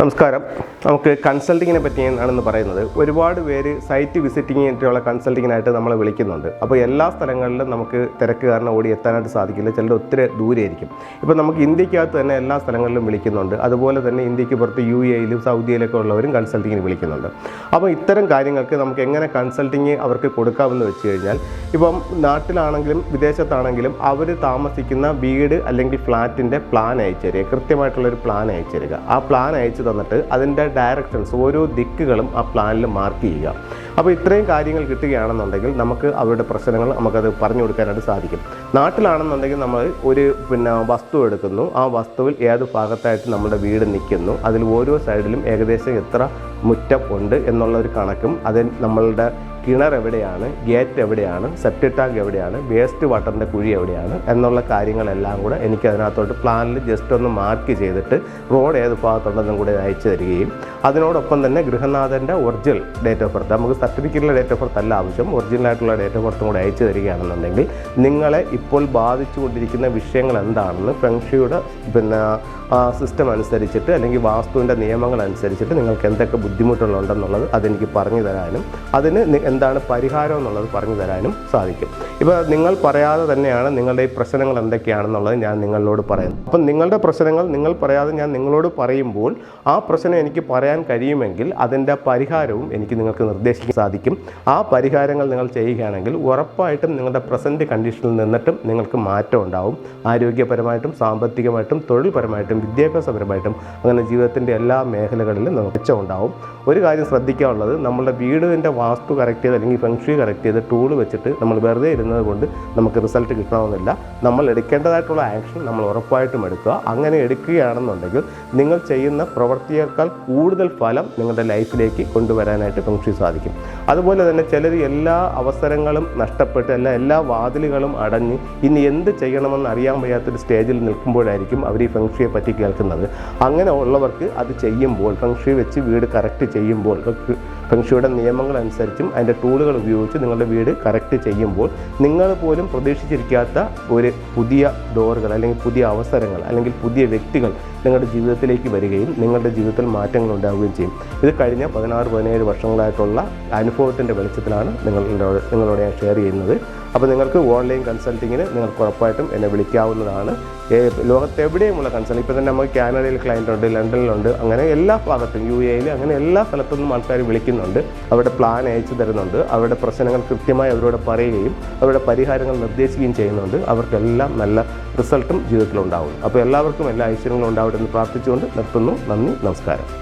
നമസ്കാരം. നമുക്ക് കൺസൾട്ടിങ്ങിനെ പറ്റിയാണെന്ന് പറയുന്നത് ഒരുപാട് പേര് സൈറ്റ് വിസിറ്റിംഗ് ഉള്ള കൺസൾട്ടിങ്ങിനായിട്ട് നമ്മളെ വിളിക്കുന്നുണ്ട്. അപ്പോൾ എല്ലാ സ്ഥലങ്ങളിലും നമുക്ക് തിരക്ക് കാരണം ഓടി എത്താനായിട്ട് സാധിക്കില്ല. ചിലർ ഒത്തിരി ദൂരെയായിരിക്കും. ഇപ്പോൾ നമുക്ക് ഇന്ത്യക്കകത്ത് തന്നെ എല്ലാ സ്ഥലങ്ങളിലും വിളിക്കുന്നുണ്ട്. അതുപോലെ തന്നെ ഇന്ത്യയ്ക്ക് പുറത്ത് യു എയിലും സൗദിയിലൊക്കെ ഉള്ളവരും കൺസൾട്ടിങ്ങിന് വിളിക്കുന്നുണ്ട്. അപ്പോൾ ഇത്തരം കാര്യങ്ങൾക്ക് നമുക്ക് എങ്ങനെ കൺസൾട്ടിങ് അവർക്ക് കൊടുക്കാമെന്ന് വെച്ച് കഴിഞ്ഞാൽ ഇപ്പം നാട്ടിലാണെങ്കിലും വിദേശത്താണെങ്കിലും അവർ താമസിക്കുന്ന വീട് അല്ലെങ്കിൽ ഫ്ലാറ്റിന്റെ പ്ലാൻ അയച്ചു തരിക. കൃത്യമായിട്ടുള്ളൊരു പ്ലാൻ അയച്ചു തരിക. ആ പ്ലാൻ അയച്ചു തന്നിട്ട് അതിന്റെ ഡയറക്ഷൻസ് ഓരോ ദിക്കുകളും ആ പ്ലാനിൽ മാർക്ക് ചെയ്യുക. അപ്പോൾ ഇത്രയും കാര്യങ്ങൾ കിട്ടുകയാണെന്നുണ്ടെങ്കിൽ നമുക്ക് അവരുടെ പ്രശ്നങ്ങൾ നമുക്കത് പറഞ്ഞു കൊടുക്കാനായിട്ട് സാധിക്കും. നാട്ടിലാണെന്നുണ്ടെങ്കിൽ നമ്മൾ ഒരു പിന്നെ വസ്തു എടുക്കുന്നു. ആ വസ്തുവിൽ ഏത് ഭാഗത്തായിട്ട് നമ്മുടെ വീട് നിൽക്കുന്നു. അതിൽ ഓരോ സൈഡിലും ഏകദേശം എത്ര മുറ്റം ഉണ്ട് എന്നുള്ള ഒരു കണക്കും അതിൽ നമ്മളുടെ കിണർ എവിടെയാണ് ഗേറ്റ് എവിടെയാണ് സെപ്റ്റി ടാങ്ക് എവിടെയാണ് വേസ്റ്റ് വാട്ടറിന്റെ കുഴി എവിടെയാണ് എന്നുള്ള കാര്യങ്ങളെല്ലാം കൂടെ എനിക്ക് അതിനകത്തോട്ട് പ്ലാനിൽ ജസ്റ്റ് ഒന്ന് മാർക്ക് ചെയ്തിട്ട് റോഡ് ഏത് ഭാഗത്തുണ്ടെന്നും കൂടി അയച്ചു തരികയും അതിനോടൊപ്പം തന്നെ ഗൃഹനാഥന്റെ ഒറിജിനൽ ഡേറ്റ് ഓഫ് ബർത്ത് നമുക്ക് സർട്ടിഫിക്കറ്റിലെ ഡേറ്റ് ഓഫ് ബർത്ത് അല്ല ആവശ്യം ഒറിജിനലായിട്ടുള്ള ഡേറ്റ് ഓഫ് ബർത്തും കൂടെ അയച്ചു തരികയാണെന്നുണ്ടെങ്കിൽ നിങ്ങളെ ഇപ്പോൾ ബാധിച്ചുകൊണ്ടിരിക്കുന്ന വിഷയങ്ങൾ എന്താണെന്ന് ഫെങ്ഷിയുടെ പിന്നെ ആ സിസ്റ്റം അനുസരിച്ചിട്ട് അല്ലെങ്കിൽ വാസ്തുവിന്റെ നിയമങ്ങൾ അനുസരിച്ചിട്ട് നിങ്ങൾക്ക് എന്തൊക്കെ ബുദ്ധിമുട്ടുകളുണ്ടെന്നുള്ളത് അതെനിക്ക് പറഞ്ഞു തരാനും അതിന് എന്താണ് പരിഹാരം എന്നുള്ളത് പറഞ്ഞു തരാനും സാധിക്കും. ഇപ്പോൾ നിങ്ങൾ പറയാതെ തന്നെയാണ് നിങ്ങളുടെ ഈ പ്രശ്നങ്ങൾ എന്തൊക്കെയാണെന്നുള്ളത് ഞാൻ നിങ്ങളോട് പറയുന്നു അപ്പം നിങ്ങളുടെ പ്രശ്നങ്ങൾ നിങ്ങൾ പറയാതെ ഞാൻ നിങ്ങളോട് പറയുമ്പോൾ ആ പ്രശ്നം എനിക്ക് പറയാൻ കഴിയുമെങ്കിൽ അതിന്റെ പരിഹാരവും എനിക്ക് നിങ്ങൾക്ക് നിർദ്ദേശിക്കാൻ സാധിക്കും. ആ പരിഹാരങ്ങൾ നിങ്ങൾ ചെയ്യുകയാണെങ്കിൽ ഉറപ്പായിട്ടും നിങ്ങളുടെ പ്രസന്റ് കണ്ടീഷനിൽ നിന്നിട്ടും നിങ്ങൾക്ക് മാറ്റം ഉണ്ടാവും. ആരോഗ്യപരമായിട്ടും സാമ്പത്തികമായിട്ടും തൊഴിൽപരമായിട്ടും വിദ്യാഭ്യാസപരമായിട്ടും അങ്ങനെ ജീവിതത്തിന്റെ എല്ലാ മേഖലകളിലും നമുക്ക് മെച്ചം ഉണ്ടാവും. ഒരു കാര്യം ശ്രദ്ധിക്കാനുള്ളത് നമ്മുടെ വീടിന്റെ വാസ്തു കറക്റ്റ് ചെയ്ത് അല്ലെങ്കിൽ ഫെങ്ഷി കറക്റ്റ് ചെയ്ത് ടൂൾ വെച്ചിട്ട് നമ്മൾ വെറുതെ ഇരുന്നത് കൊണ്ട് നമുക്ക് റിസൾട്ട് കിട്ടണമെന്നില്ല നമ്മൾ എടുക്കേണ്ടതായിട്ടുള്ള ആക്ഷൻ നമ്മൾ ഉറപ്പായിട്ടും എടുക്കുക. അങ്ങനെ എടുക്കുകയാണെന്നുണ്ടെങ്കിൽ നിങ്ങൾ ചെയ്യുന്ന പ്രവൃത്തിയേക്കാൾ കൂടുതൽ ഫലം നിങ്ങളുടെ ലൈഫിലേക്ക് കൊണ്ടുവരാനായിട്ട് ഫെങ്ഷി സാധിക്കും. അതുപോലെ തന്നെ ചിലർ എല്ലാ അവസരങ്ങളും നഷ്ടപ്പെട്ട് അല്ല എല്ലാ വാതിലുകളും അടഞ്ഞ് ഇനി എന്ത് ചെയ്യണമെന്ന് അറിയാൻ വയ്യാത്തൊരു സ്റ്റേജിൽ നിൽക്കുമ്പോഴായിരിക്കും അവർ ഈ ഫെങ്ഷിയെ പറ്റി കേൾക്കുന്നത്. അങ്ങനെ ഉള്ളവർക്ക് അത് ചെയ്യുമ്പോൾ ഫെങ്ഷി വെച്ച് വീട് കറക്റ്റ് ചെയ്യുമ്പോൾ ഫെങ്ഷിയുടെ നിയമങ്ങൾ അനുസരിച്ചും അതിന്റെ ടൂളുകൾ ഉപയോഗിച്ച് നിങ്ങളുടെ വീട് കറക്റ്റ് ചെയ്യുമ്പോൾ നിങ്ങൾ പോലും പ്രതീക്ഷിച്ചിരിക്കാത്ത ഒരു പുതിയ ഡോറുകൾ അല്ലെങ്കിൽ പുതിയ അവസരങ്ങൾ അല്ലെങ്കിൽ പുതിയ വ്യക്തികൾ നിങ്ങളുടെ ജീവിതത്തിലേക്ക് വരികയും നിങ്ങളുടെ ജീവിതത്തിൽ മാറ്റങ്ങൾ ഉണ്ടാവുകയും ചെയ്യും. ഇത് കഴിഞ്ഞ പതിനാറ് പതിനേഴ് വർഷങ്ങളായിട്ടുള്ള അനുഭവത്തിന്റെ വെളിച്ചത്തിലാണ് നിങ്ങൾ നിങ്ങളോട് ഞാൻ ഷെയർ ചെയ്യുന്നത്. അപ്പോൾ നിങ്ങൾക്ക് ഓൺലൈൻ കൺസൾട്ടിങ്ങിന് നിങ്ങൾക്ക് ഉറപ്പായിട്ടും എന്നെ വിളിക്കാവുന്നതാണ്. ലോകത്തെവിടെയുമുള്ള കൺസൾട്ട് ഇപ്പോൾ തന്നെ നമുക്ക് കാനഡയിൽ ക്ലയന്റ് ഉണ്ട് ലണ്ടനിലുണ്ട് അങ്ങനെ എല്ലാ ഭാഗത്തും യു എയിൽ അങ്ങനെ എല്ലാ സ്ഥലത്തു നിന്നും ആൾക്കാർ വിളിക്കുന്നുണ്ട് അവരുടെ പ്ലാൻ അയച്ചു തരുന്നുണ്ട്. അവരുടെ പ്രശ്നങ്ങൾ കൃത്യമായി അവരോട് പറയുകയും അവരുടെ പരിഹാരങ്ങൾ നിർദ്ദേശിക്കുകയും ചെയ്യുന്നുണ്ട്. അവർക്കെല്ലാം നല്ല റിസൾട്ടും ജീവിതത്തിലുണ്ടാവും. അപ്പോൾ എല്ലാവർക്കും എല്ലാ ഐശ്വര്യങ്ങളും ഉണ്ടാവട്ടെ എന്ന് പ്രാർത്ഥിച്ചുകൊണ്ട് നിർത്തുന്നു. നന്ദി നമസ്കാരം.